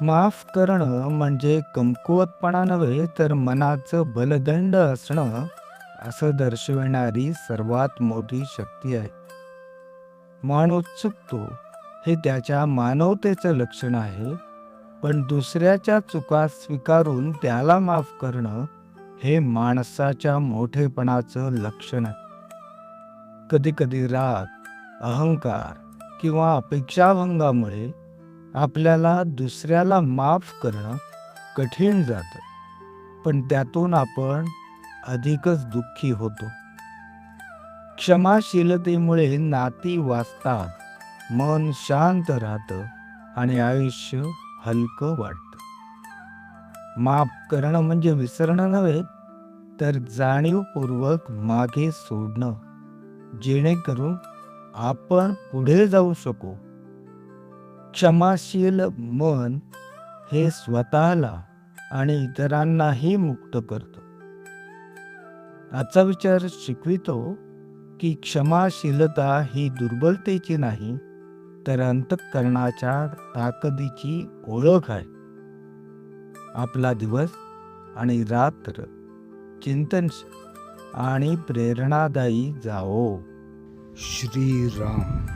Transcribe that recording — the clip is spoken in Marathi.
माफ करणं म्हणजे कमकुवतपणा नव्हे तर मनाचं बलदंड असणं असं दर्शविणारी सर्वात मोठी शक्ती आहे. माणूस चुकतो हे त्याच्या मानवतेचं लक्षण आहे पण दुसऱ्याच्या चुका स्वीकारून त्याला माफ करणं हे माणसाच्या मोठेपणाचं लक्षण आहे. कधी कधी राग अहंकार किंवा अपेक्षाभंगामुळे आपल्याला दुसऱ्याला माफ करणं कठीण जातं. पण त्यातून आपण अधिकच दुःखी होतो. क्षमाशीलतेमुळे नाती वाचतात मन शांत राहतं आणि आयुष्य हलकं वाटतं. माफ करणं म्हणजे विसरणं नव्हे तर जाणीवपूर्वक मागे सोडणं जेणेकरून आपण पुढे जाऊ शकू. क्षमाशील मन हे स्वतःला आणि इतरांनाही मुक्त करतो. आजचा विचार शिकवितो की क्षमाशीलता ही दुर्बलतेची नाही तर अंतःकरणाच्या ताकदीची ओळख आहे. आपला दिवस आणि रात्र चिंतन आणि प्रेरणादायी जाओ श्रीराम.